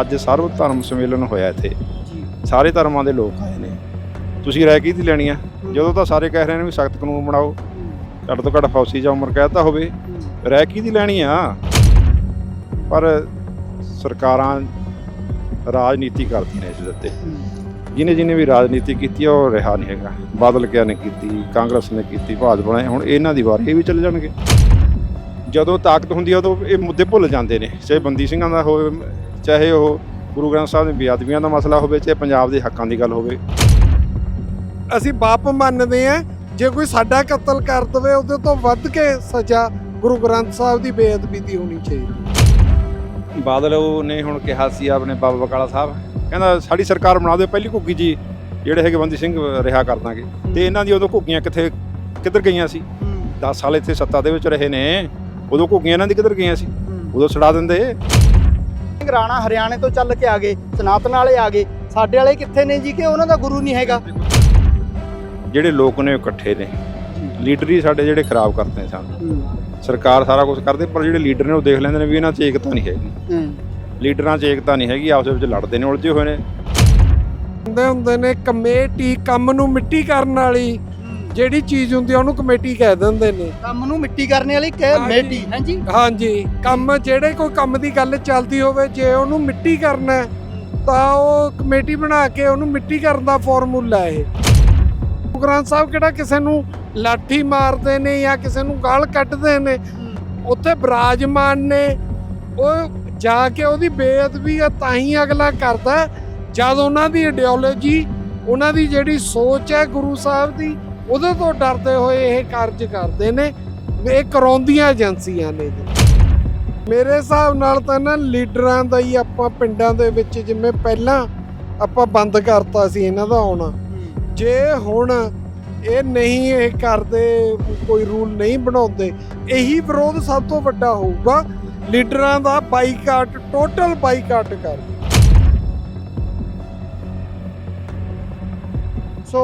ਅੱਜ ਸਰਵ ਧਰਮ ਸੰਮੇਲਨ ਹੋਇਆ ਇੱਥੇ। ਸਾਰੇ ਧਰਮਾਂ ਦੇ ਲੋਕ ਆਏ ਨੇ। ਤੁਸੀਂ ਰਾਏ ਕਿਹਦੀ ਲੈਣੀ ਆ? ਜਦੋਂ ਤਾਂ ਸਾਰੇ ਕਹਿ ਰਹੇ ਨੇ ਵੀ ਸਖਤ ਕਾਨੂੰਨ ਬਣਾਓ ਘੱਟ ਤੋਂ ਘੱਟ ਫੌਸੀ ਜਾਂ ਉਮਰ ਕਹਿਤਾ ਹੋਵੇ ਰਾਏ ਕਿਹਦੀ ਲੈਣੀ ਆ? ਪਰ ਸਰਕਾਰਾਂ ਰਾਜਨੀਤੀ ਕਰਦੀਆਂ ਨੇ ਇਸ ਦੇ ਉੱਤੇ। ਜਿਹਨੇ ਜਿਹਨੇ ਵੀ ਰਾਜਨੀਤੀ ਕੀਤੀ ਉਹ ਰਿਹਾ ਨਹੀਂ ਹੈਗਾ। ਬਾਦਲ ਕਿਆ ਨੇ ਕੀਤੀ ਕਾਂਗਰਸ ਨੇ ਕੀਤੀ ਭਾਜਪਾ ਨੇ ਹੁਣ ਇਹਨਾਂ ਦੀ ਵਾਰੀ ਇਹ ਵੀ ਚੱਲ ਜਾਣਗੇ। ਜਦੋਂ ਤਾਕਤ ਹੁੰਦੀ ਆ ਉਦੋਂ ਇਹ ਮੁੱਦੇ ਭੁੱਲ ਜਾਂਦੇ ਨੇ। ਚਾਹੇ ਬੰਦੀ ਸਿੰਘਾਂ ਦਾ ਹੋਵੇ ਚਾਹੇ ਉਹ ਗੁਰੂ ਗ੍ਰੰਥ ਸਾਹਿਬ ਦੇ ਬੇਅਦਬੀਆਂ ਦਾ ਮਸਲਾ ਹੋਵੇ ਚਾਹੇ ਪੰਜਾਬ ਦੇ ਹੱਕਾਂ ਦੀ ਗੱਲ ਹੋਵੇ। ਅਸੀਂ ਬਾਪ ਮੰਨਦੇ ਆ ਜੇ ਕੋਈ ਸਾਡਾ ਕਤਲ ਕਰ ਦਵੇ ਉਹਦੇ ਤੋਂ ਵੱਧ ਕੇ ਸਜ਼ਾ ਗੁਰੂ ਗ੍ਰੰਥ ਸਾਹਿਬ ਦੀ ਬੇਅਦਬੀ ਦੀ ਹੋਣੀ ਚਾਹੀਦੀ। ਬਾਦਲ ਉਹ ਨੇ ਹੁਣ ਕਿਹਾ ਸੀ ਆਪਣੇ ਬਾਬਾ ਬਕਾਲਾ ਸਾਹਿਬ ਕਹਿੰਦਾ ਸਾਡੀ ਸਰਕਾਰ ਬਣਾ ਦਿਓ ਪਹਿਲੀ ਘੁੱਗੀ ਜੀ ਜਿਹੜੇ ਹੈਗੇ ਬੰਦੀ ਸਿੰਘ ਰਿਹਾ ਕਰ ਦਾਂਗੇ। ਤੇ ਇਹਨਾਂ ਦੀ ਉਦੋਂ ਘੁੱਗੀਆਂ ਕਿੱਥੇ ਕਿੱਧਰ ਗਈਆਂ ਸੀ? 10 ਸਾਲ ਇੱਥੇ ਸੱਤਾ ਦੇ ਵਿੱਚ ਰਹੇ ਨੇ ਉਦੋਂ ਘੁੱਗੀਆਂ ਇਹਨਾਂ ਦੀ ਕਿੱਧਰ ਗਈਆਂ ਸੀ? ਉਦੋਂ ਛਡਾ ਦਿੰਦੇ। ਸਿੰਘ ਰਾਣਾ ਹਰਿਆਣੇ ਤੋਂ ਚੱਲ ਕੇ ਆ ਗਏ ਸਨਾਤਨ ਵਾਲੇ ਆ ਗਏ। ਸਾਡੇ ਵਾਲੇ ਕਿੱਥੇ ਨੇ ਜੀ ਕਿ ਉਹਨਾਂ ਦਾ ਗੁਰੂ ਨਹੀਂ ਹੈਗਾ? ਜਿਹੜੇ ਲੋਕ ਨੇ ਉਹ ਇਕੱਠੇ ਨੇ। ਲੀਡਰ ਹੀ ਸਾਡੇ ਜਿਹੜੇ ਖਰਾਬ ਕਰਦੇ ਨੇ ਸਾਨੂੰ। ਸਰਕਾਰ ਸਾਰਾ ਕੁਝ ਕਰਦੇ ਪਰ ਜਿਹੜੇ ਲੀਡਰ ਨੇ ਉਹ ਦੇਖ ਲੈਂਦੇ ਨੇ ਵੀ ਇਹਨਾਂ 'ਚ ਏਕਤਾ ਨਹੀਂ ਹੈਗੀ। ਲੀਡਰਾਂ 'ਚ ਏਕਤਾ ਨਹੀਂ ਹੈਗੀ ਆਪਸ ਵਿੱਚ ਲੜਦੇ ਨੇ ਉਲਝੇ ਹੋਏ ਨੇ। ਹੁੰਦੇ ਹੁੰਦੇ ਨੇ ਕਮੇਟੀ ਕੰਮ ਨੂੰ ਮਿੱਟੀ ਕਰਨ ਵਾਲੀ। ਜਿਹੜੀ ਚੀਜ਼ ਹੁੰਦੀ ਆ ਉਹਨੂੰ ਕਮੇਟੀ ਕਹਿ ਦਿੰਦੇ ਨੇ। ਕੰਮ ਨੂੰ ਮਿੱਟੀ ਕਰਨੇ ਵਾਲੀ ਕਿ ਹਾਂਜੀ। ਹਾਂਜੀ? ਕੰਮ ਜਿਹੜੇ ਕੋਈ ਕੰਮ ਦੀ ਗੱਲ ਚੱਲਦੀ ਹੋਵੇ ਜੇ ਉਹਨੂੰ ਮਿੱਟੀ ਕਰਨਾ ਤਾਂ ਉਹ ਕਮੇਟੀ ਬਣਾ ਕੇ ਉਹਨੂੰ ਮਿੱਟੀ ਕਰਨ ਦਾ ਫਾਰਮੂਲਾ ਇਹ ਗੁਰੂ ਗ੍ਰੰਥ ਸਾਹਿਬ ਕਿਹੜਾ ਕਿਸੇ ਨੂੰ ਲਾਠੀ ਮਾਰਦੇ ਨੇ ਜਾਂ ਕਿਸੇ ਨੂੰ ਗਾਲ ਕੱਢਦੇ ਨੇ? ਉੱਥੇ ਬਿਰਾਜਮਾਨ ਨੇ। ਉਹ ਜਾ ਕੇ ਉਹਦੀ ਬੇਅਦਬੀ ਆ ਤਾਂ ਹੀ ਅਗਲਾ ਕਰਦਾ। ਜਦ ਉਹਨਾਂ ਦੀ ਆਈਡੀਓਲੋਜੀ ਉਹਨਾਂ ਦੀ ਜਿਹੜੀ ਸੋਚ ਹੈ ਗੁਰੂ ਸਾਹਿਬ ਦੀ ਉਹਦੇ ਤੋਂ ਡਰਦੇ ਹੋਏ ਇਹ ਕਾਰਜ ਕਰਦੇ ਨੇ। ਇਹ ਕਰਾਉਂਦੀਆਂ ਏਜੰਸੀਆਂ ਨੇ ਮੇਰੇ ਹਿਸਾਬ ਨਾਲ ਤਾਂ ਨਾ ਲੀਡਰਾਂ ਦਾ ਹੀ ਆਪਾਂ ਪਿੰਡਾਂ ਦੇ ਵਿੱਚ ਜਿਵੇਂ ਪਹਿਲਾਂ ਆਪਾਂ ਬੰਦ ਕਰਤਾ ਸੀ ਇਹਨਾਂ ਦਾ ਆਉਣਾ। ਜੇ ਹੁਣ ਇਹ ਨਹੀਂ ਇਹ ਕਰਦੇ, ਕੋਈ ਰੂਲ ਨਹੀਂ ਬਣਾਉਂਦੇ, ਇਹੀ ਵਿਰੋਧ ਸਭ ਤੋਂ ਵੱਡਾ ਹੋਊਗਾ। ਲੀਡਰਾਂ ਦਾ ਬਾਈਕਾਟ, ਟੋਟਲ ਬਾਈਕਾਟ ਕਰ। ਸੋ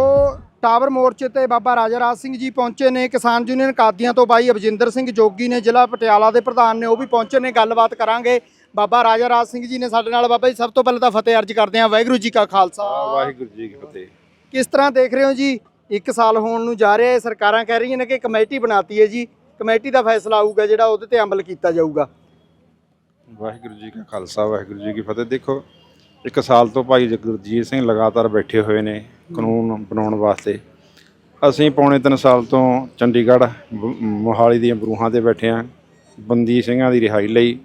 ਟਾਵਰ ਮੋਰਚੇ ਤੇ ਬਾਬਾ ਰਾਜਾ ਰਾਜ ਸਿੰਘ ਜੀ ਪਹੁੰਚੇ ਨੇ ਕਿਸਾਨ ਯੂਨੀਅਨ ਕਾਦੀਆਂ ਤੋਂ ਬਾਈ ਅਬਜਿੰਦਰ ਸਿੰਘ ਜੋਗੀ ਨੇ ਜ਼ਿਲ੍ਹਾ ਪਟਿਆਲਾ ਦੇ ਪ੍ਰਧਾਨ ਨੇ ਉਹ ਵੀ ਪਹੁੰਚੇ ਨੇ ਗੱਲਬਾਤ ਕਰਾਂਗੇ। ਬਾਬਾ ਰਾਜਾ ਰਾਜ ਸਿੰਘ ਜੀ ਨੇ ਸਾਡੇ ਨਾਲ ਬਾਬਾ ਜੀ ਸਭ ਤੋਂ ਪਹਿਲਾਂ ਤਾਂ ਫਤਿਹ ਅਰਜ ਕਰਦੇ ਹਾਂ ਵਾਹਿਗੁਰੂ ਜੀ ਕਾ ਖਾਲਸਾ। ਵਾਹਿਗੁਰੂ ਜੀ ਕੀ ਫਤਿਹ। ਕਿਸ ਤਰ੍ਹਾਂ ਦੇਖ ਰਹੇ ਹੋ ਜੀ? ਇੱਕ ਸਾਲ ਹੋਣ ਨੂੰ ਜਾ ਰਿਹਾ ਹੈ ਸਰਕਾਰਾਂ ਕਹਿ ਰਹੀਆਂ ਨੇ ਕਿ ਕਮੇਟੀ ਬਣਾਤੀ ਹੈ ਜੀ। ਕਮੇਟੀ ਦਾ ਫੈਸਲਾ ਆਊਗਾ ਜਿਹੜਾ ਉਹਦੇ ਤੇ ਅਮਲ ਕੀਤਾ ਜਾਊਗਾ। ਵਾਹਿਗੁਰੂ ਜੀ ਕਾ ਖਾਲਸਾ ਵਾਹਿਗੁਰੂ ਜੀ ਕੀ ਫਤਿਹ। ਦੇਖੋ ਇੱਕ ਸਾਲ ਤੋਂ ਭਾਈ ਜਗਰਜੀਤ ਸਿੰਘ ਲਗਾਤਾਰ ਬੈਠੇ ਹੋਏ ਨੇ ਕਾਨੂੰਨ ਬਣਾਉਣ ਵਾਸਤੇ। ਅਸੀਂ ਪੌਣੇ 3 ਸਾਲ ਤੋਂ ਚੰਡੀਗੜ੍ਹ ਬ- ਮੋਹਾਲੀ ਦੀਆਂ ਬਰੂਹਾਂ ਤੇ ਬੈਠੇ ਹਾਂ ਬੰਦੀ ਸਿੰਘਾਂ ਦੀ ਰਿਹਾਈ ਲਈ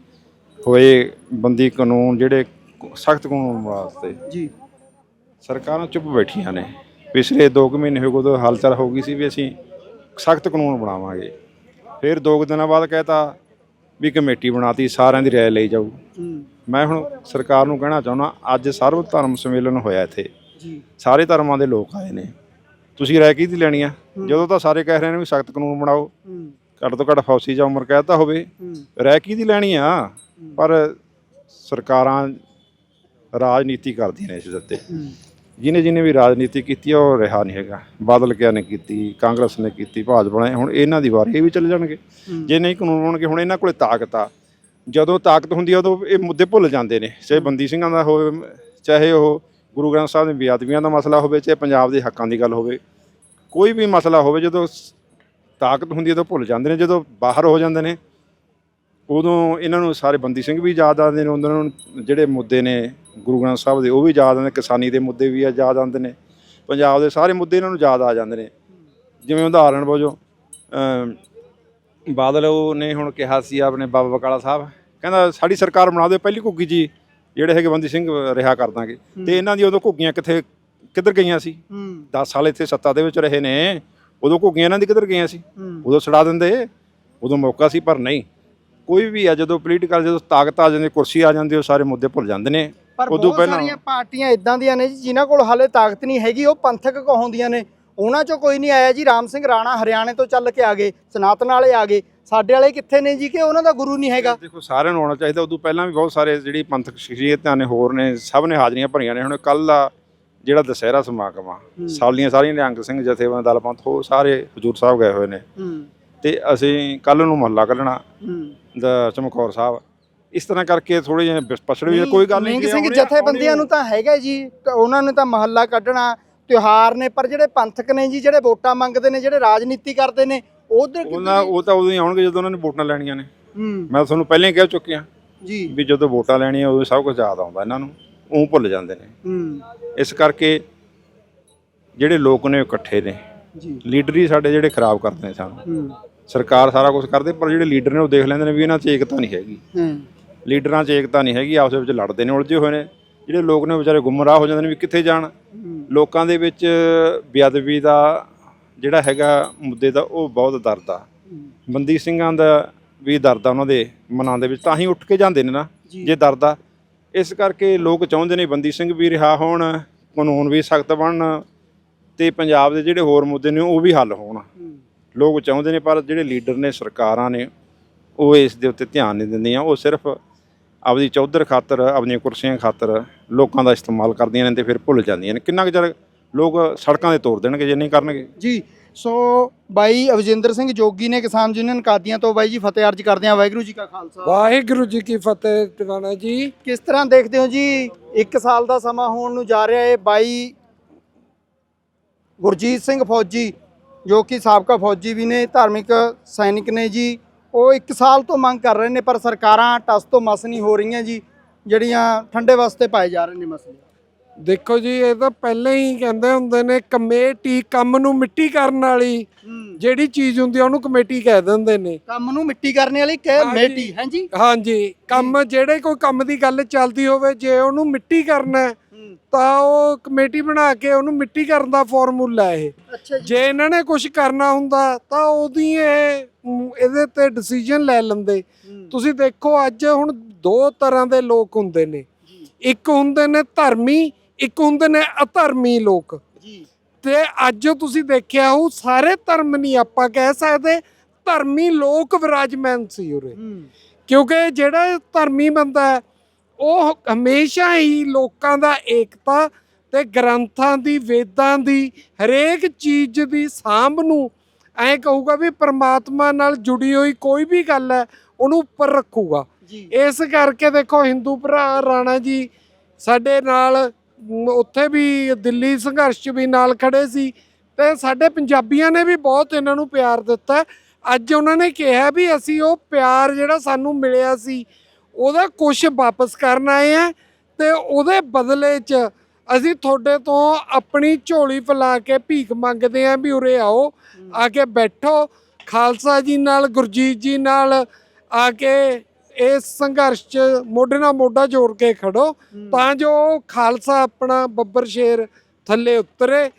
ਹੋਏ ਬੰਦੀ ਕਾਨੂੰਨ ਜਿਹੜੇ ਸਖਤ ਕਾਨੂੰਨ ਵਾਸਤੇ। ਜੀ। ਸਰਕਾਰਾਂ ਚੁੱਪ ਬੈਠੀਆਂ ਨੇ। ਪਿਛਲੇ 2 ਮਹੀਨੇ ਹੋ ਗਏ ਉਦੋਂ ਹਲਚਲ ਹੋ ਗਈ ਸੀ ਵੀ ਅਸੀਂ ਸਖਤ ਕਾਨੂੰਨ ਬਣਾਵਾਂਗੇ। ਫਿਰ 2 ਦਿਨਾਂ ਬਾਅਦ ਕਹਿਤਾ ਵੀ ਕਮੇਟੀ ਬਣਾਤੀ ਸਾਰਿਆਂ ਦੀ ਰਾਏ ਲਈ ਜਾਊ। ਮੈਂ ਹੁਣ ਸਰਕਾਰ ਨੂੰ ਕਹਿਣਾ ਚਾਹੁੰਦਾ ਅੱਜ ਸਰਵ ਧਰਮ ਸੰਮੇਲਨ ਹੋਇਆ ਇੱਥੇ। ਜੀ। ਸਾਰੇ ਧਰਮਾਂ ਦੇ ਲੋਕ ਆਏ ਨੇ। ਤੁਸੀਂ ਰਾਏ ਕਿਹਦੀ ਲੈਣੀ ਆ? ਜਦੋਂ ਤਾਂ ਸਾਰੇ ਕਹਿ ਰਹੇ ਨੇ ਵੀ ਸਖਤ ਕਾਨੂੰਨ ਬਣਾਓ ਘੱਟ ਤੋਂ ਘੱਟ ਫੌਸੀ ਜਾਂ ਉਮਰ ਕਹਿਤਾ ਹੋਵੇ। ਰਾਏ ਕਿਹਦੀ ਲੈਣੀ ਆ? ਪਰ ਸਰਕਾਰਾਂ ਰਾਜਨੀਤੀ ਕਰਦੀਆਂ ਨੇ ਇਸ ਦੇ ਉੱਤੇ। ਜਿਹਨੇ ਜਿਹਨੇ ਵੀ ਰਾਜਨੀਤੀ ਕੀਤੀ ਆ, ਉਹ ਰਿਹਾ ਨਹੀਂ ਹੈਗਾ। ਬਾਦਲ ਕਿਆ ਨੇ ਕੀਤੀ ਕਾਂਗਰਸ ਨੇ ਕੀਤੀ ਭਾਜਪਾ ਨੇ। ਹੁਣ ਇਹਨਾਂ ਦੀ ਵਾਰੀ ਇਹ ਵੀ ਚੱਲ ਜਾਣਗੇ। ਜੇ ਨਹੀਂ ਕਾਨੂੰਨ ਬਣਨਗੇ ਹੁਣ ਇਹਨਾਂ ਕੋਲੇ ਤਾਕਤ ਆ। ਜਦੋਂ ਤਾਕਤ ਹੁੰਦੀ ਆ ਉਦੋਂ ਇਹ ਮੁੱਦੇ ਭੁੱਲ ਜਾਂਦੇ ਨੇ। ਚਾਹੇ ਬੰਦੀ ਸਿੰਘਾਂ ਦਾ ਹੋਵੇ ਚਾਹੇ ਉਹ ਗੁਰੂ ਗ੍ਰੰਥ ਸਾਹਿਬ ਦੇ ਬੇਅਦਬੀਆਂ ਦਾ ਮਸਲਾ ਹੋਵੇ ਚਾਹੇ ਪੰਜਾਬ ਦੇ ਹੱਕਾਂ ਦੀ ਗੱਲ ਹੋਵੇ। ਕੋਈ ਵੀ ਮਸਲਾ ਹੋਵੇ ਜਦੋਂ ਤਾਕਤ ਹੁੰਦੀ ਹੈ ਤਾਂ ਭੁੱਲ ਜਾਂਦੇ ਨੇ। ਜਦੋਂ ਬਾਹਰ ਹੋ ਜਾਂਦੇ ਨੇ ਉਦੋਂ ਇਹਨਾਂ ਨੂੰ ਸਾਰੇ ਬੰਦੀ ਸਿੰਘ ਵੀ ਯਾਦ ਆਉਂਦੇ ਨੇ ਉਹਨਾਂ ਨੂੰ ਜਿਹੜੇ ਮੁੱਦੇ ਨੇ ਗੁਰੂ ਗ੍ਰੰਥ ਸਾਹਿਬ ਦੇ ਉਹ ਵੀ ਯਾਦ ਆਉਂਦੇ ਕਿਸਾਨੀ ਦੇ ਮੁੱਦੇ ਵੀ ਯਾਦ ਆਉਂਦੇ ਨੇ। ਪੰਜਾਬ ਦੇ ਸਾਰੇ ਮੁੱਦੇ ਇਹਨਾਂ ਨੂੰ ਯਾਦ ਆ ਜਾਂਦੇ ਨੇ। ਜਿਵੇਂ ਉਦਾਹਰਣ ਵਜੋਂ ਬਾਦਲ ਉਹ ਨੇ ਹੁਣ ਕਿਹਾ ਸੀ ਆਪਣੇ ਬਾਬਾ ਬਕਾਲਾ ਸਾਹਿਬ ਕਹਿੰਦਾ ਸਾਡੀ ਸਰਕਾਰ ਬਣਾ ਦਿਓ ਪਹਿਲੀ ਘੁੱਗੀ ਜੀ ਜਿਹੜੇ ਹੈਗੇ ਬੰਦੀ ਸਿੰਘ ਰਿਹਾ ਕਰ ਦਾਂਗੇ। ਤੇ ਇਹਨਾਂ ਦੀ ਉਦੋਂ ਘੁੱਗੀਆਂ ਕਿੱਥੇ ਕਿੱਧਰ ਗਈਆਂ ਸੀ? 10 ਸਾਲ ਇੱਥੇ ਸੱਤਾ ਦੇ ਵਿੱਚ ਰਹੇ ਨੇ ਉਦੋਂ ਘੁੱਗੀਆਂ ਇਹਨਾਂ ਦੀ ਕਿੱਧਰ ਗਈਆਂ ਸੀ? ਉਦੋਂ ਛਡਾ ਦਿੰਦੇ ਉਦੋਂ ਮੌਕਾ ਸੀ ਪਰ ਨਹੀਂ। ਕੋਈ ਵੀ ਆ ਜਦੋਂ ਪੋਲੀਟੀਕਲ ਜਦੋਂ ਤਾਕਤ ਆ ਜਾਂਦੀ ਕੁਰਸੀ ਆ ਜਾਂਦੀ ਉਹ ਸਾਰੇ ਮੁੱਦੇ ਭੁੱਲ ਜਾਂਦੇ ਨੇ। ਪਰ ਉਦੋਂ ਬਹੁਤ ਪਹਿਲਾਂ- ਸਾਰੀਆਂ ਪਾਰਟੀਆਂ ਇਦਾਂ ਦੀਆਂ ਨੇ ਜੀ ਜਿਨ੍ਹਾਂ ਕੋਲ ਹਾਲੇ ਤਾਕਤ ਨਹੀਂ ਹੈਗੀ ਉਹ ਪੰਥਕ ਕਹਾਉਂਦੀਆਂ ਨੇ। ਉਹਨਾਂ ਚੋਂ ਕੋਈ ਨਹੀਂ ਆਇਆ ਜੀ ਰਾਮ ਸਿੰਘ ਰਾਣਾ ਹਰਿਆਣੇ ਤੋਂ ਚੱਲ ਕੇ ਆ ਗਏ ਸਨਾਤਨ ਵਾਲੇ ਆ ਗਏ। ਸਾਡੇ ਵਾਲੇ ਕਿੱਥੇ ਨੇ ਜੀ ਕਿ ਉਹਨਾਂ ਦਾ ਗੁਰੂ ਨਹੀਂ ਹੈਗਾ? ਦੇਖੋ ਸਾਰਿਆਂ ਨੂੰ ਆਉਣਾ ਚਾਹੀਦਾ। ਉਦੋਂ ਪਹਿਲਾਂ ਵੀ ਬਹੁਤ ਸਾਰੇ ਜਿਹੜੀ ਪੰਥਕ ਸ਼ਖਸੀਅਤਾਂ ਨੇ ਹੋਰ ਨੇ ਸਭ ਨੇ ਹਾਜ਼ਰੀਆਂ ਭਰੀਆਂ ਨੇ। ਹੁਣ ਕੱਲ ਦਾ ਜਿਹੜਾ ਦਸਹਿਰਾ ਸਮਾਗਮ ਆ ਸਾਲੀਆਂ ਸਾਰੀਆਂ ਨਿਹੰਗ ਸਿੰਘ ਜਥੇਬੰਦ ਦਲ ਪੰਥ ਹੋ ਸਾਰੇ ਹਜੂਰ ਸਾਹਿਬ ਗਏ ਹੋਏ ਨੇ। ਹੂੰ। ਤੇ ਅਸੀਂ ਕੱਲ ਨੂੰ ਮਹੱਲਾ ਕੱਢਣਾ ਹੂੰ। ਦਾ ਚਮਕੌਰ ਸਾਹਿਬ। ਇਸ ਤਰ੍ਹਾਂ ਕਰਕੇ ਥੋੜੇ ਜਿਹੇ ਪਛੜ ਵੀ ਕੋਈ ਗੱਲ ਨਹੀਂ ਸਿੰਘ ਆਉਣੇ- ਜਥੇਬੰਦੀਆਂ ਨੂੰ ਤਾਂ ਹੈਗਾ ਜੀ ਉਹਨਾਂ ਨੇ ਤਾਂ ਮਹੱਲਾ ਕੱਢਣਾ ਤਿਉਹਾਰ ਨੇ ਪਰ ਜਿਹੜੇ ਪੰਥਕ ਨੇ ਜੀ ਜਿਹੜੇ ਵੋਟਾਂ ਮੰਗਦੇ ਨੇ ਜਿਹੜੇ ਰਾਜਨੀਤੀ ਕਰਦੇ ਨੇ ਉਧਰ ਉਹਨਾਂ ਉਹ ਤਾਂ ਉਦੋਂ ਹੀ ਆਉਣਗੇ ਜਦੋਂ ਉਹਨਾਂ ਨੇ ਵੋਟਾਂ ਲੈਣੀਆਂ ਨੇ। ਹੂੰ। ਮੈਂ ਤੁਹਾਨੂੰ ਪਹਿਲਾਂ ਹੀ ਕਹਿ ਚੁੱਕਿਆ ਜੀ। ਵੀ ਜਦੋਂ ਵੋਟਾਂ ਲੈਣੀਆਂ ਉਦੋਂ ਸਭ ਕੁਝ ਯਾਦ ਆਉਂਦਾ ਇਹਨਾਂ ਨੂੰ ਉਹ ਭੁੱਲ ਜਾਂਦੇ ਨੇ। ਹੂੰ। ਇਸ ਕਰਕੇ ਜਿਹੜੇ ਲੋਕ ਨੇ ਇਕੱਠੇ ਨੇ। ਜੀ। ਲੀਡਰ ਹੀ ਸਾਡੇ ਜਿਹੜੇ ਖਰਾਬ ਕਰਦੇ ਨੇ ਸਾਨੂੰ। ਹੂੰ। ਸਰਕਾਰ ਸਾਰਾ ਕੁਝ ਕਰਦੇ ਪਰ ਜਿਹੜੇ ਲੀਡਰ ਨੇ ਉਹ ਦੇਖ ਲੈਂਦੇ ਨੇ ਵੀ ਇਹਨਾਂ 'ਚ ਏਕਤਾ ਨਹੀਂ ਹੈਗੀ। ਹੂੰ। ਲੀਡਰਾਂ 'ਚ ਏਕਤਾ ਨਹੀਂ ਹੈਗੀ ਆਪਸ ਵਿੱਚ ਲੜਦੇ ਨੇ ਉਲਝੇ ਹੋਏ ਨੇ। ਜਿਹੜੇ ਲੋਕ ਨੇ ਵਿਚਾਰੇ ਗੁੰਮਰਾਹ ਹੋ ਜਾਂਦੇ ਨੇ ਵੀ ਕਿੱਥੇ ਜਾਣ। ਲੋਕਾਂ ਦੇ ਵਿੱਚ ਬੇਅਦਬੀ ਦਾ ਜਿਹੜਾ ਹੈਗਾ ਮੁੱਦੇ ਦਾ ਉਹ ਬਹੁਤ ਦਰਦ ਆ। ਬੰਦੀ ਸਿੰਘਾਂ ਦਾ ਵੀ ਦਰਦ ਆ ਉਹਨਾਂ ਦੇ ਮਨਾਂ ਦੇ ਵਿੱਚ ਤਾਂ ਹੀ ਉੱਠ ਕੇ ਜਾਂਦੇ ਨੇ ਨਾ ਜੀ। ਜੇ ਦਰਦ ਆ। ਇਸ ਕਰਕੇ ਲੋਕ ਚਾਹੁੰਦੇ ਨੇ ਬੰਦੀ ਸਿੰਘ ਵੀ ਰਿਹਾ ਹੋਣ ਕਾਨੂੰਨ ਵੀ ਸਖਤ ਬਣਨ ਤੇ ਪੰਜਾਬ ਦੇ ਜਿਹੜੇ ਹੋਰ ਮੁੱਦੇ ਨੇ ਉਹ ਵੀ ਹੱਲ ਹੋਣ। ਲੋਕ ਚਾਹੁੰਦੇ ਨੇ ਪਰ ਜਿਹੜੇ ਲੀਡਰ ਨੇ ਸਰਕਾਰਾਂ ਨੇ ਉਹ ਇਸ ਦੇ ਉੱਤੇ ਧਿਆਨ ਨਹੀਂ ਦਿੰਦੀਆਂ ਉਹ ਸਿਰਫ ਆਪਦੀ ਚੌਧਰ ਖਾਤਰ ਆਪਣੀਆਂ ਕੁਰਸੀਆਂ ਖਾਤਰ ਲੋਕਾਂ ਦਾ ਇਸਤੇਮਾਲ ਕਰਦੀਆਂ ਨੇ ਤੇ ਫਿਰ ਭੁੱਲ ਜਾਂਦੀਆਂ ਨੇ। ਕਿੰਨਾ ਕੁ ਚਿਰ ਲੋਕ ਸੜਕਾਂ ਤੇ ਤੋਰ ਦੇਣਗੇ ਜੇ ਨਹੀਂ ਕਰਨਗੇ? ਜੀ ਸੋ ਬਾਈ ਅਵਜਿੰਦਰ ਸਿੰਘ ਜੋਗੀ ਨੇ ਕਿਸਾਨ ਯੂਨੀਅਨ ਕਾਦੀਆਂ ਤੋਂ ਬਾਈ ਜੀ ਫਤਿਹ ਅਰਜ ਕਰਦੇ ਆ ਵਾਹਿਗੁਰੂ ਜੀ ਕਾ ਖਾਲਸਾ। ਵਾਹਿਗੁਰੂ ਜੀ ਕੀ ਫਤਿਹ ਟਿਵਾਣਾ ਜੀ। ਕਿਸ ਤਰ੍ਹਾਂ ਦੇਖਦੇ ਹੋ ਜੀ 1 ਸਾਲ ਦਾ ਸਮਾਂ ਹੋਣ ਨੂੰ ਜਾ ਰਿਹਾ ਹੈ ਬਾਈ ਗੁਰਜੀਤ ਸਿੰਘ ਫੌਜੀ ਜੋ ਕਿ ਸਾਬਕਾ ਫੌਜੀ ਵੀ ਨੇ ਧਾਰਮਿਕ ਸੈਨਿਕ ਨੇ ਜੀ। ਉਹ 1 ਸਾਲ ਤੋਂ ਮੰਗ ਕਰ ਰਹੇ ਨੇ ਪਰ ਸਰਕਾਰਾਂ ਟਸ ਤੋਂ ਮਸ ਨਹੀਂ ਹੋ ਰਹੀਆਂ ਜੀ ਜਿਹੜੀਆਂ ਠੰਡੇ ਵਾਸਤੇ ਪਾਏ ਜਾ ਰਹੇ ਨੇ ਮਸਲੇ। ਦੇਖੋ ਜੀ ਇਹ ਤਾਂ ਪਹਿਲਾਂ ਹੀ ਕਹਿੰਦੇ ਹੁੰਦੇ ਨੇ ਕਮੇਟੀ ਕੰਮ ਨੂੰ ਮਿੱਟੀ ਕਰਨ ਵਾਲੀ ਜਿਹੜੀ ਚੀਜ਼ ਹੁੰਦੀ ਆ ਉਹਨੂੰ ਕਮੇਟੀ ਕਹਿ ਦਿੰਦੇ ਨੇ। ਕੰਮ ਨੂੰ ਮਿੱਟੀ ਕਰਨੇ ਵਾਲੀ ਕਹਿ ਹਾਂਜੀ। ਹਾਂਜੀ? ਕੰਮ ਜਿਹੜੇ ਕੋਈ ਕੰਮ ਦੀ ਗੱਲ ਚੱਲਦੀ ਹੋਵੇ ਜੇ ਉਹਨੂੰ ਮਿੱਟੀ ਕਰਨਾ ਹੈ, ਤਾਂ ਉਹ ਕਮੇਟੀ ਬਣਾ ਕੇ ਉਹਨੂੰ ਮਿੱਟੀ ਕਰਨ ਦਾ ਫਾਰਮੂਲਾ ਇਹ। ਜੀ। ਇਹਨਾਂ ਨੇ ਕੁਝ ਕਰਨਾ ਹੁੰਦਾ ਤਾਂ ਉਹਦੀ ਇਹ ਇਹਦੇ ਤੇ ਡਿਸੀਜਨ ਲੈ ਲੈਂਦੇ। ਤੁਸੀਂ ਦੇਖੋ ਅੱਜ ਹੁਣ ਦੋ ਤਰ੍ਹਾਂ ਦੇ ਲੋਕ ਹੁੰਦੇ ਨੇ। ਇੱਕ ਹੁੰਦੇ ਨੇ ਧਰਮੀ ਇੱਕ ਹੁੰਦੇ ਨੇ ਅਧਰਮੀ ਲੋਕ। ਜੀ। ਤੇ ਅੱਜ ਤੁਸੀਂ ਦੇਖਿਆ ਉਹ ਸਾਰੇ ਧਰਮ ਨਹੀਂ ਆਪਾਂ ਕਹਿ ਸਕਦੇ ਧਰਮੀ ਲੋਕ ਵਿਰਾਜਮਾਨ ਸੀ ਉਰੇ। ਕਿਉਂਕਿ ਜਿਹੜਾ ਧਰਮੀ ਬੰਦਾ ਹੈ ਉਹ ਹਮੇਸ਼ਾ ਹੀ ਲੋਕਾਂ ਦਾ ਏਕਤਾ ਤੇ ਗ੍ਰੰਥਾਂ ਦੀ ਵੇਦਾਂ ਦੀ ਹਰੇਕ ਚੀਜ਼ ਦੀ ਸਾਂਭ ਨੂੰ ਐਂ ਕਹੂਗਾ ਵੀ ਪ੍ਰਮਾਤਮਾ ਨਾਲ ਜੁੜੀ ਹੋਈ ਕੋਈ ਵੀ ਗੱਲ ਹੈ ਉਹਨੂੰ ਉੱਪਰ ਰੱਖੂਗਾ। ਇਸ ਕਰਕੇ ਦੇਖੋ ਹਿੰਦੂ ਭਰਾ ਰਾਣਾ ਜੀ ਸਾਡੇ ਨਾਲ ਉੱਥੇ ਵੀ ਦਿੱਲੀ ਸੰਘਰਸ਼ 'ਚ ਵੀ ਨਾਲ ਖੜੇ ਸੀ ਤੇ ਸਾਡੇ ਪੰਜਾਬੀਆਂ ਨੇ ਵੀ ਬਹੁਤ ਇਹਨਾਂ ਨੂੰ ਪਿਆਰ ਦਿੱਤਾ। ਅੱਜ ਉਹਨਾਂ ਨੇ ਕਿਹਾ ਵੀ ਅਸੀਂ ਉਹ ਪਿਆਰ ਜਿਹੜਾ ਸਾਨੂੰ ਮਿਲਿਆ ਸੀ ਉਹਦਾ ਕੁਝ ਵਾਪਸ ਕਰਨ ਆਏ ਆ ਤੇ ਉਹਦੇ ਬਦਲੇ 'ਚ ਅਸੀਂ ਤੁਹਾਡੇ ਤੋਂ ਆਪਣੀ ਝੋਲੀ ਫੈਲਾ ਕੇ ਭੀਖ ਮੰਗਦੇ ਆਂ ਵੀ ਉਰੇ ਆਓ ਆ ਕੇ ਬੈਠੋ। ਖਾਲਸਾ ਜੀ ਨਾਲ ਗੁਰਜੀਤ ਜੀ ਨਾਲ ਆ ਕੇ ਇਸ ਸੰਘਰਸ਼ 'ਚ ਮੋਢੇ ਨਾਲ ਮੋਢਾ ਜੋੜ ਕੇ ਖੜੋ। ਤਾਂ ਜੋ ਖਾਲਸਾ ਆਪਣਾ ਬੱਬਰ ਸ਼ੇਰ ਥੱਲੇ ਉਤਰੇ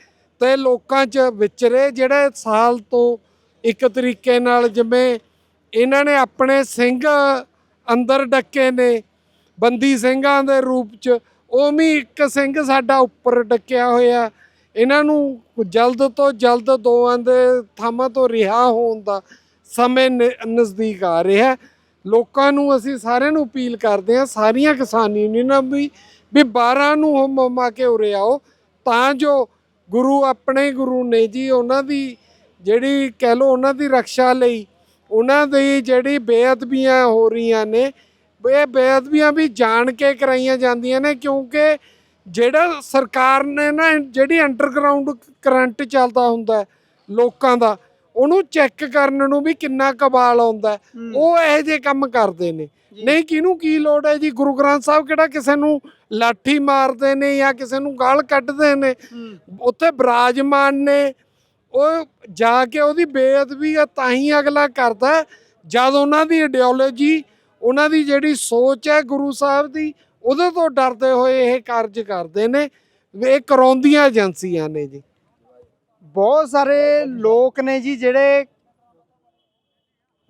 ਤੇ ਲੋਕਾਂ 'ਚ ਵਿਚਰੇ ਜਿਹੜੇ ਸਾਲ ਤੋਂ ਇੱਕ ਤਰੀਕੇ ਨਾਲ ਜਿਵੇਂ ਇਹਨਾਂ ਨੇ ਆਪਣੇ ਸਿੰਘ ਅੰਦਰ ਡੱਕੇ ਨੇ ਬੰਦੀ ਸਿੰਘਾਂ ਦੇ ਰੂਪ 'ਚ ਉਵੇਂ ਹੀ ਇੱਕ ਸਿੰਘ ਸਾਡਾ ਉੱਪਰ ਡੱਕਿਆ ਹੋਇਆ। ਇਹਨਾਂ ਨੂੰ ਜਲਦ ਤੋਂ ਜਲਦ ਦੋਵਾਂ ਦੇ ਥਾਵਾਂ ਤੋਂ ਰਿਹਾ ਹੋਣ ਦਾ ਸਮੇਂ ਨ- ਨਜ਼ਦੀਕ ਆ ਰਿਹਾ। ਲੋਕਾਂ ਨੂੰ ਅਸੀਂ ਸਾਰਿਆਂ ਨੂੰ ਅਪੀਲ ਕਰਦੇ ਹਾਂ, ਸਾਰੀਆਂ ਕਿਸਾਨ ਯੂਨੀਅਨਾਂ ਵੀ ਵੀ 12 ਨੂੰ ਹੁਮ ਹੁਮਾ ਕੇ ਉਰੇ ਆਓ। ਤਾਂ ਜੋ ਗੁਰੂ ਆਪਣੇ ਗੁਰੂ ਨੇ ਜੀ, ਉਹਨਾਂ ਦੀ ਜਿਹੜੀ ਕਹਿ ਲਓ ਉਹਨਾਂ ਦੀ ਰੱਖਿਆ ਲਈ, ਉਹਨਾਂ ਦੀ ਜਿਹੜੀ ਬੇਅਦਬੀਆਂ ਹੋ ਰਹੀਆਂ ਨੇ ਇਹ ਬੇਅਦਬੀਆਂ ਵੀ ਜਾਣ ਕੇ ਕਰਾਈਆਂ ਜਾਂਦੀਆਂ ਨੇ ਕਿਉਂਕਿ ਜਿਹੜਾ ਸਰਕਾਰ ਨੇ ਨਾ ਜਿਹੜੀ ਅੰਡਰਗਰਾਉਂਡ ਕਰੰਟ ਚੱਲਦਾ ਹੁੰਦਾ ਲੋਕਾਂ ਦਾ ਉਹਨੂੰ ਚੈੱਕ ਕਰਨ ਨੂੰ ਵੀ ਕਿੰਨਾ ਕਬਾਲ ਆਉਂਦਾ। ਉਹ ਇਹੋ ਜਿਹੇ ਕੰਮ ਕਰਦੇ ਨੇ। ਨਹੀਂ ਕਿਹਨੂੰ ਕੀ ਲੋੜ ਹੈ ਜੀ? ਗੁਰੂ ਗ੍ਰੰਥ ਸਾਹਿਬ ਕਿਹੜਾ ਕਿਸੇ ਨੂੰ ਲਾਠੀ ਮਾਰਦੇ ਨੇ ਜਾਂ ਕਿਸੇ ਨੂੰ ਗਾਲ ਕੱਢਦੇ ਨੇ? ਉੱਥੇ ਬਿਰਾਜਮਾਨ ਨੇ। ਉਹ ਜਾ ਕੇ ਉਹਦੀ ਬੇਅਦਬੀ ਆ ਤਾਂ ਹੀ ਅਗਲਾ ਕਰਦਾ ਜਦ ਉਹਨਾਂ ਦੀ ਆਈਡੀਓਲੋਜੀ ਉਹਨਾਂ ਦੀ ਜਿਹੜੀ ਸੋਚ ਹੈ ਗੁਰੂ ਸਾਹਿਬ ਦੀ ਉਹਦੇ ਤੋਂ ਡਰਦੇ ਹੋਏ ਇਹ ਕਾਰਜ ਕਰਦੇ ਨੇ। ਇਹ ਕਰਾਉਂਦੀਆਂ ਏਜੰਸੀਆਂ ਨੇ ਜੀ। ਬਹੁਤ ਸਾਰੇ ਲੋਕ ਨੇ ਜੀ ਜਿਹੜੇ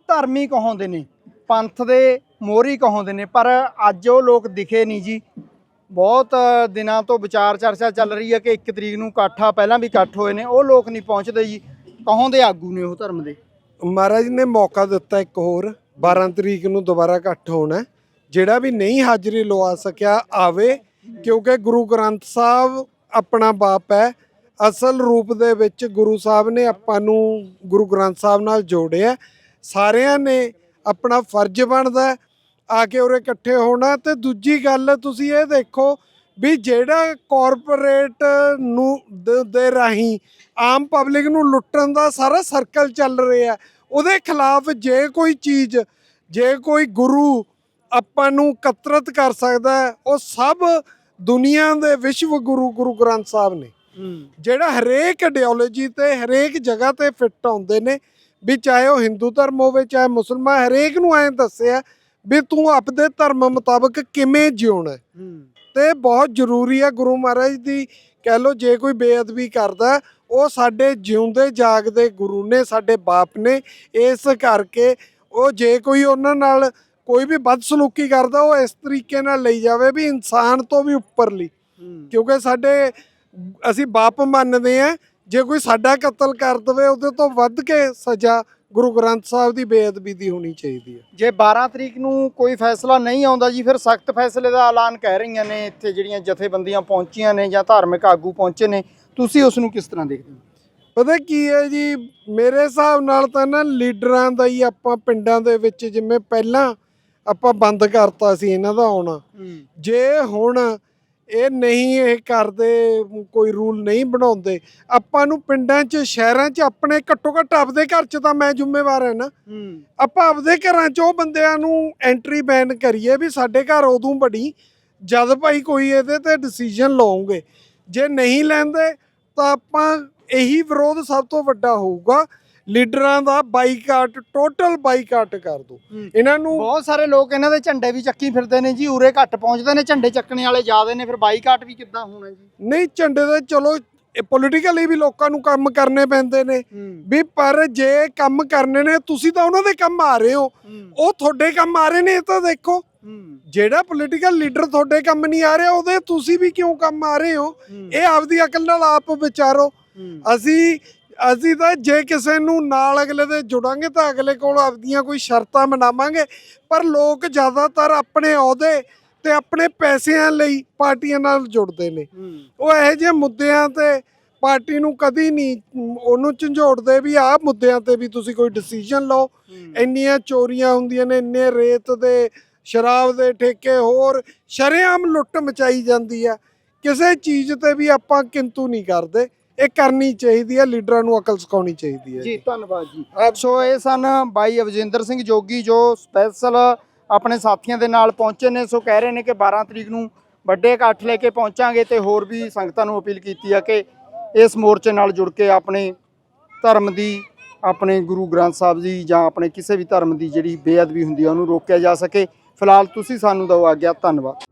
ਧਾਰਮਿਕ ਕਹਾਉਂਦੇ ਨੇ ਪੰਥ ਦੇ ਮੋਹਰੀ ਕਹਾਉਂਦੇ ਨੇ ਪਰ ਅੱਜ ਉਹ ਲੋਕ ਦਿਖੇ ਨਹੀਂ ਜੀ। ਬਹੁਤ ਦਿਨਾਂ ਤੋਂ ਵਿਚਾਰ ਚਰਚਾ ਚੱਲ ਰਹੀ ਹੈ ਕਿ 1 ਤਰੀਕ ਨੂੰ ਇਕੱਠਾ ਪਹਿਲਾਂ ਵੀ ਇਕੱਠ ਹੋਏ ਨੇ ਉਹ ਲੋਕ ਨਹੀਂ ਪਹੁੰਚਦੇ ਜੀ ਕਹਾਉਂਦੇ ਆਗੂ ਨੇ ਉਹ ਧਰਮ ਦੇ। ਮਹਾਰਾਜ ਨੇ ਮੌਕਾ ਦਿੱਤਾ ਇੱਕ ਹੋਰ। 12 ਤਰੀਕ ਨੂੰ ਦੁਬਾਰਾ ਇਕੱਠ ਹੋਣਾ ਜਿਹੜਾ ਵੀ ਨਹੀਂ ਹਾਜ਼ਰੀ ਲਵਾ ਸਕਿਆ ਆਵੇ, ਕਿਉਂਕਿ ਗੁਰੂ ਗ੍ਰੰਥ ਸਾਹਿਬ ਆਪਣਾ ਬਾਪ ਹੈ। ਅਸਲ ਰੂਪ ਦੇ ਵਿੱਚ ਗੁਰੂ ਸਾਹਿਬ ਨੇ ਆਪਾਂ ਨੂੰ ਗੁਰੂ ਗ੍ਰੰਥ ਸਾਹਿਬ ਨਾਲ ਜੋੜਿਆ ਸਾਰਿਆਂ ਨੇ ਆਪਣਾ ਫਰਜ਼ ਬਣਦਾ ਆ ਕੇ ਉਰੇ ਇਕੱਠੇ ਹੋਣਾ। ਤੇ ਦੂਜੀ ਗੱਲ ਤੁਸੀਂ ਇਹ ਦੇਖੋ ਵੀ ਜਿਹੜਾ ਕਾਰਪੋਰੇਟ ਨੂੰ ਦ- ਦੇ ਰਾਹੀਂ ਆਮ ਪਬਲਿਕ ਨੂੰ ਲੁੱਟਣ ਦਾ ਸਾਰਾ ਸਰਕਲ ਚੱਲ ਰਿਹਾ ਉਹਦੇ ਖਿਲਾਫ ਜੇ ਕੋਈ ਚੀਜ਼ ਜੇ ਕੋਈ ਗੁਰੂ ਆਪਾਂ ਨੂੰ ਕਤਰਤ ਕਰ ਸਕਦਾ ਉਹ ਸਭ ਦੁਨੀਆ ਦੇ ਵਿਸ਼ਵ ਗੁਰੂ ਗੁਰੂ ਗ੍ਰੰਥ ਸਾਹਿਬ ਨੇ। ਜਿਹੜਾ ਹਰੇਕ ਆਈਡੀਓਲੋਜੀ ਤੇ ਹਰੇਕ ਜਗ੍ਹਾ ਤੇ ਫਿੱਟ ਆਉਂਦੇ ਨੇ ਵੀ ਚਾਹੇ ਉਹ ਹਿੰਦੂ ਧਰਮ ਹੋਵੇ ਚਾਹੇ ਮੁਸਲਮਾਨ ਹਰੇਕ ਨੂੰ ਐਂ ਦੱਸਿਆ ਵੀ ਤੂੰ ਆਪਦੇ ਧਰਮ ਮੁਤਾਬਕ ਕਿਵੇਂ ਜਿਉਣਾ। ਤੇ ਬਹੁਤ ਜ਼ਰੂਰੀ ਹੈ ਗੁਰੂ ਮਹਾਰਾਜ ਦੀ ਕਹਿ ਲੋ ਜੇ ਕੋਈ ਬੇਅਦਬੀ ਕਰਦਾ ਉਹ ਸਾਡੇ ਜਿਉਂਦੇ ਜਾਗਦੇ ਗੁਰੂ ਨੇ ਸਾਡੇ ਬਾਪ ਨੇ ਇਸ ਕਰਕੇ ਉਹ ਜੇ ਕੋਈ ਉਹਨਾਂ ਨਾਲ ਕੋਈ ਵੀ ਬਦਸਲੂਕੀ ਕਰਦਾ ਉਹ ਇਸ ਤਰੀਕੇ ਨਾਲ ਲਈ ਜਾਵੇ ਵੀ ਇਨਸਾਨ ਤੋਂ ਵੀ ਉੱਪਰਲੀ। ਕਿਉਂਕਿ ਸਾਡੇ ਅਸੀਂ ਬਾਪ ਮੰਨਦੇ ਆ ਜੇ ਕੋਈ ਸਾਡਾ ਕਤਲ ਕਰ ਦਵੇ ਉਹਦੇ ਤੋਂ ਵੱਧ ਕੇ ਸਜ਼ਾ ਗੁਰੂ ਗ੍ਰੰਥ ਸਾਹਿਬ ਦੀ ਬੇਅਦਬੀ ਦੀ ਹੋਣੀ ਚਾਹੀਦੀ ਹੈ। ਜੇ 12 ਤਰੀਕ ਨੂੰ ਕੋਈ ਫੈਸਲਾ ਨਹੀਂ ਆਉਂਦਾ ਜੀ ਫਿਰ ਸਖਤ ਫੈਸਲੇ ਦਾ ਐਲਾਨ ਕਹਿ ਰਹੀਆਂ ਨੇ ਇੱਥੇ ਜਿਹੜੀਆਂ ਜਥੇਬੰਦੀਆਂ ਪਹੁੰਚੀਆਂ ਨੇ ਜਾਂ ਧਾਰਮਿਕ ਆਗੂ ਪਹੁੰਚੇ ਨੇ ਤੁਸੀਂ ਉਸ ਨੂੰ ਕਿਸ ਤਰ੍ਹਾਂ ਦੇਖਦੇ ਹੋ? ਪਤਾ ਕੀ ਹੈ ਜੀ ਮੇਰੇ ਹਿਸਾਬ ਨਾਲ ਤਾਂ ਨਾ ਲੀਡਰਾਂ ਦਾ ਹੀ ਆਪਾਂ ਪਿੰਡਾਂ ਦੇ ਵਿੱਚ ਜਿਵੇਂ ਪਹਿਲਾਂ ਆਪਾਂ ਬੰਦ ਕਰਤਾ ਸੀ ਇਹਨਾਂ ਦਾ ਆਉਣਾ। ਜੇ ਹੁਣ ਇਹ ਨਹੀਂ ਇਹ ਕਰਦੇ ਕੋਈ ਰੂਲ ਨਹੀਂ ਬਣਾਉਂਦੇ ਆਪਾਂ ਨੂੰ ਪਿੰਡਾਂ 'ਚ ਸ਼ਹਿਰਾਂ 'ਚ ਆਪਣੇ ਘੱਟੋ ਘੱਟ ਆਪਦੇ ਘਰ 'ਚ ਤਾਂ ਮੈਂ ਜ਼ਿੰਮੇਵਾਰ ਹਾਂ ਨਾ। ਆਪਾਂ ਆਪਦੇ ਘਰਾਂ 'ਚ ਉਹ ਬੰਦਿਆਂ ਨੂੰ ਐਂਟਰੀ ਬੈਨ ਕਰੀਏ ਵੀ ਸਾਡੇ ਘਰ ਉਦੋਂ ਬੜੀ ਜਦ ਭਾਈ ਕੋਈ ਇਹਦੇ ਤੇ ਡਿਸੀਜਨ ਲਓਗੇ ਜੇ ਨਹੀਂ ਲੈਂਦੇ ਤਾਂ ਆਪਾਂ ਇਹੀ ਵਿਰੋਧ ਸਭ ਤੋਂ ਵੱਡਾ ਹੋਊਗਾ ਲੀਡਰਾਂ ਦਾ ਬਾਈਕਾਟ ਟੋਟਲ ਬਾਈਕਾਟ ਕਰ ਦੋ। ਇਹਨਾਂ ਨੂੰ ਬਹੁਤ ਸਾਰੇ ਲੋਕ ਇਹਨਾਂ ਦੇ ਝੰਡੇ ਵੀ ਚੱਕੀ ਫਿਰਦੇ ਨੇ ਜੀ ਉਰੇ ਘੱਟ ਪਹੁੰਚਦੇ ਨੇ ਝੰਡੇ ਚੱਕਣੇ ਵਾਲੇ ਜ਼ਿਆਦੇ ਨੇ ਫਿਰ ਬਾਈਕਾਟ ਵੀ ਕਿੱਦਾਂ ਹੋਣਾ ਜੀ? ਨਹੀਂ ਝੰਡੇ ਦੇ ਚਲੋ ਪੋਲੀਟੀਕਲੀ ਵੀ ਲੋਕਾਂ ਨੂੰ ਕੰਮ ਕਰਨੇ ਪੈਂਦੇ ਨੇ। ਵੀ ਪਰ ਜੇ ਕੰਮ ਕਰਨੇ ਨੇ ਤੁਸੀਂ ਤਾਂ ਉਹਨਾਂ ਦੇ ਕੰਮ ਆ ਰਹੇ ਹੋ। ਉਹ ਤੁਹਾਡੇ ਕੰਮ ਆ ਰਹੇ ਨੇ ਇਹ ਤਾਂ ਦੇਖੋ। ਜਿਹੜਾ ਪੋਲੀਟੀਕਲ ਲੀਡਰ ਤੁਹਾਡੇ ਕੰਮ ਨਹੀਂ ਆ ਰਿਹਾ ਉਹਦੇ ਤੁਸੀਂ ਵੀ ਕਿਉਂ ਕੰਮ ਆ ਰਹੇ ਹੋ? ਇਹ ਆਪਦੀ ਅਕਲ ਨਾਲ ਆਪ ਵਿਚਾਰੋ। ਅਸੀਂ ਅਸੀਂ ਤਾਂ ਜੇ ਕਿਸੇ ਨੂੰ ਨਾਲ ਅਗਲੇ ਦੇ ਜੁੜਾਂਗੇ ਤਾਂ ਅਗਲੇ ਕੋਲ ਆਪਦੀਆਂ ਕੋਈ ਸ਼ਰਤਾਂ ਮਨਾਵਾਂਗੇ ਪਰ ਲੋਕ ਜ਼ਿਆਦਾਤਰ ਆਪਣੇ ਅਹੁਦੇ ਤੇ ਆਪਣੇ ਪੈਸਿਆਂ ਲਈ ਪਾਰਟੀਆਂ ਨਾਲ ਜੁੜਦੇ ਨੇ। ਉਹ ਇਹੋ ਜਿਹੇ ਮੁੱਦਿਆਂ ਤੇ ਪਾਰਟੀ ਨੂੰ ਕਦੀ ਨਹੀਂ ਉਹਨੂੰ ਝੰਜੋੜਦੇ ਵੀ ਆਹ ਮੁੱਦਿਆਂ ਤੇ ਵੀ ਤੁਸੀਂ ਕੋਈ ਡਿਸੀਜਨ ਲਓ। ਇੰਨੀਆਂ ਚੋਰੀਆਂ ਹੁੰਦੀਆਂ ਨੇ ਇੰਨੇ ਰੇਤ ਦੇ ਸ਼ਰਾਬ ਦੇ ਠੇਕੇ ਹੋਰ ਸ਼ਰੇਆਮ ਲੁੱਟ ਮਚਾਈ ਜਾਂਦੀ ਆ ਕਿਸੇ ਚੀਜ਼ ਤੇ ਵੀ ਆਪਾਂ ਕਿੰਤੂ ਨਹੀਂ ਕਰਦੇ। ਇਹ ਕਰਨੀ ਚਾਹੀਦੀ ਹੈ ਲੀਡਰਾਂ ਨੂੰ ਅਕਲ ਸਿਖਾਉਣੀ ਚਾਹੀਦੀ ਹੈ ਜੀ ਧੰਨਵਾਦ ਜੀ। ਸੋ ਇਹ ਸਨ ਬਾਈ ਅਵਜਿੰਦਰ ਸਿੰਘ ਜੋਗੀ ਜੋ ਸਪੈਸ਼ਲ ਆਪਣੇ ਸਾਥੀਆਂ ਦੇ ਨਾਲ ਪਹੁੰਚੇ ਨੇ। ਸੋ ਕਹਿ ਰਹੇ ਨੇ ਕਿ 12 ਤਰੀਕ ਨੂੰ ਵੱਡੇ ਇਕੱਠ ਲੈ ਕੇ ਪਹੁੰਚਾਂਗੇ ਤੇ ਹੋਰ ਵੀ ਸੰਗਤਾਂ ਨੂੰ ਅਪੀਲ ਕੀਤੀ ਆ ਕਿ ਇਸ ਮੋਰਚੇ ਨਾਲ ਜੁੜ ਕੇ ਆਪਣੇ ਧਰਮ ਦੀ ਆਪਣੇ ਗੁਰੂ ਗ੍ਰੰਥ ਸਾਹਿਬ ਜੀ ਜਾਂ ਆਪਣੇ ਕਿਸੇ ਵੀ ਧਰਮ ਦੀ ਜਿਹੜੀ ਬੇਅਦਬੀ ਹੁੰਦੀ ਆ ਉਹਨੂੰ ਰੋਕਿਆ ਜਾ ਸਕੇ। ਫਿਲਹਾਲ ਤੁਸੀਂ ਸਾਨੂੰ ਦਿਓ ਆਗਿਆ ਧੰਨਵਾਦ।